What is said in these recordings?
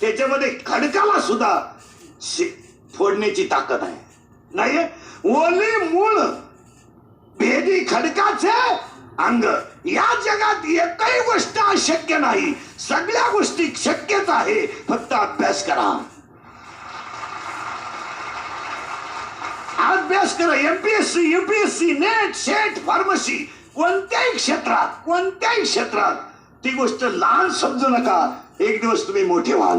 त्याच्यामध्ये खडकाला सुद्धा फोडण्याची ताकद आहे. नाही ओली मूळ भेदी खडकाचे अंग. या जगात एकही गोष्ट अशक्य नाही. सगळ्या गोष्टी शक्यच आहे. फक्त अभ्यास करा. अभ्यास करा. MPSC UPSC NET SET pharmacy कोणत्याही क्षेत्रात कोणत्याही क्षेत्रात ती गोष्ट लहान समजू नका. एक दिवस तुम्ही मोठे व्हाल.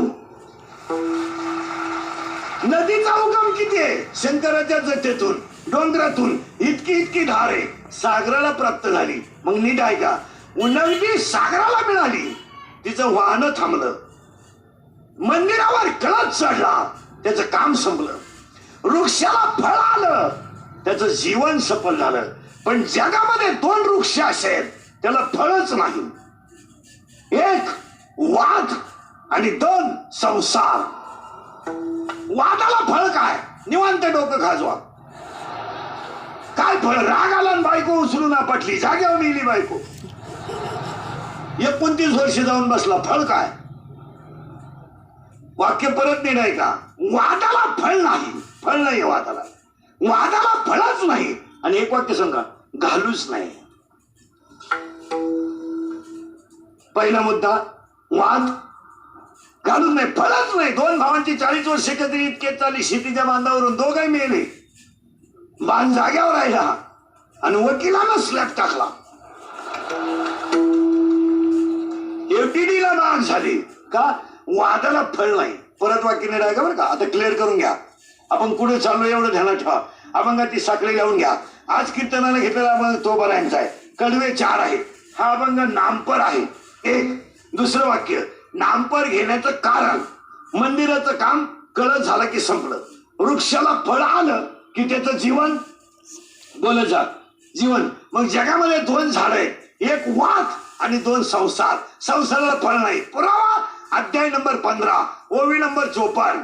नदीचा उगम किती आहे? शंकराच्या जटेतून डोंगरातून इतकी इतकी धार आहे. सागराला प्राप्त झाली. मग नीट आहे का उन्नती सागराला मिळाली. तिचं वाहन थांबलं. मंदिरावर कळत चढला. त्याचं काम संपलं. वृक्षाला फळ आलं. त्याचं जीवन सफल झालं. पण जगामध्ये दोन वृक्ष असेल त्याला फळच नाही. एक वाद आणि दोन संसार. वादाला फळ काय? निवांत डोकं खाजवा. काय फळ? राग आला आणि बायको उचलून पटली. जाग्यावर हो मिली बायको. एकोणतीस वर्ष जाऊन बसला. फळ काय? वाक्य परत नाही नाही का? वादाला फळ नाही. फळ नाही वादाला. वादाला फळच नाही. आणि एक वाक्य सांगा घालूच नाही. पहिला मुद्दा वाद घालून नाही फळच नाही. दोन भावांची चाळीस वर्ष कधी इतके चालली शेतीच्या बांधावरून दोघही मेले. बांध जाग्यावर राहिला आणि वकिलानं स्लॅब टाकला. एफटीडीला बाग झाली. का? वादाला फळ नाही. परत वाक्य नाही का बरं का? आता क्लिअर करून घ्या. आपण कुठे चाललो एवढं ध्यानात ठेवा. अभंगाची साखळी लावून घ्या. आज कीर्तनाला घेतलेला अभंग तो बरायचा आहे. कडवे चार आहे. हा अभंग नामपर आहे. एक दुसरं वाक्य नामपार घेण्याचं कारण. मंदिराचं काम कळत झालं की संपलं. वृक्षाला फळ आलं की त्याचं जीवन बोल जा जीवन. मग जगामध्ये दोन झाड आहेत. एक वाद आणि दोन संसार. संसाराला फळ नाही. पुरावा अध्याय नंबर पंधरा ओवी नंबर चोपन्न.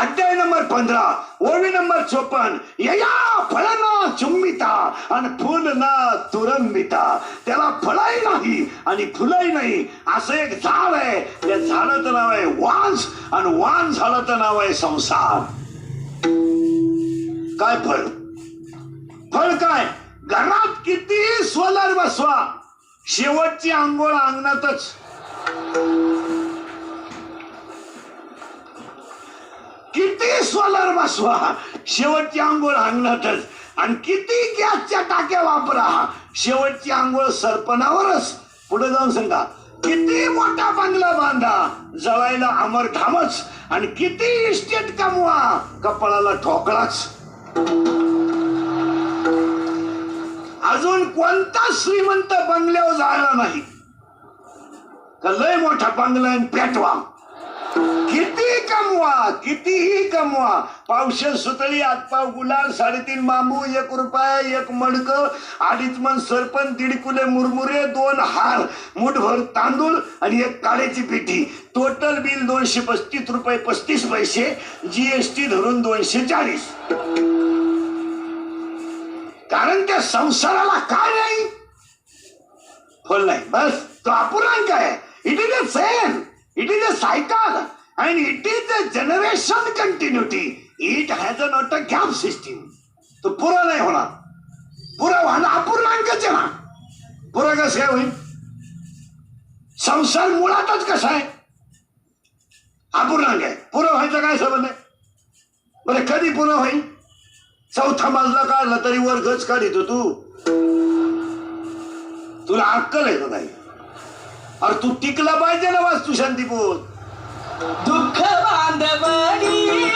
अध्याय नंबर पंधरा ओवी नंबर चोपन्न. यया फळना चुंबिता आणि फुल ना तुरंबिता. त्याला फळही नाही आणि फुलही नाही. असं एक झाड आहे. त्या झाडाचं नाव आहे वांस आणि वान झाडाचं नाव आहे संसार. काय फळ? फळ काय? घरात किती सोलर बसवा. शेवटची आंघोळ अंगणातच. सोलर बसवा. शेवटची आंघोळ अंगणातच आणि किती गॅसच्या टाक्या वापरा. शेवटची आंघोळ सरपणावरच. पुढे जाऊन सांगा किती मोठा बंगला बांधा. जळायला अमर ठामच आणि किती इस्टेट कमवा. कपाळाला ठोकळाच. अजून कोणता श्रीमंत बंगल्यावर जायला नाही. का लय मोठा बंगला आणि पेटवा. किती कमवा कितीही कमवा. पावश सुतळी आतपाव गुलाल साडेतीन बांबू एक रुपया एक मडक अडीच मन सरपण दीड कुले मुरमुरे दोन हार मुठभर तांदूळ आणि एक काळ्याची पिठी. टोटल बिल दोनशे पस्तीस रुपये पस्तीस पैसे जीएसटी धरून दोनशे चाळीस. कारण त्या संसाराला काय नाही? फल नाही. बस. तो अपूर्णांक आहे. It is a same it is a cycle and it is a generation continuity it has a not a gap system तो पुरा नाही होणार. पुरा व्हायला अपूर्णांकच आहे ना पुरा कसं काय होईल? संसार मुळातच कसा आहे? अपूर्णांक आहे. पुरं व्हायचं काय संबंध आहे? बरं कधी पुरं होईल? चौथा मजला काढला तरी वर गच काढितो तू. तुला अक्कल आहे नाही? अरे तू टिकला पाहिजे ना वास्तू शांतीपूर दुःख बांधवणी.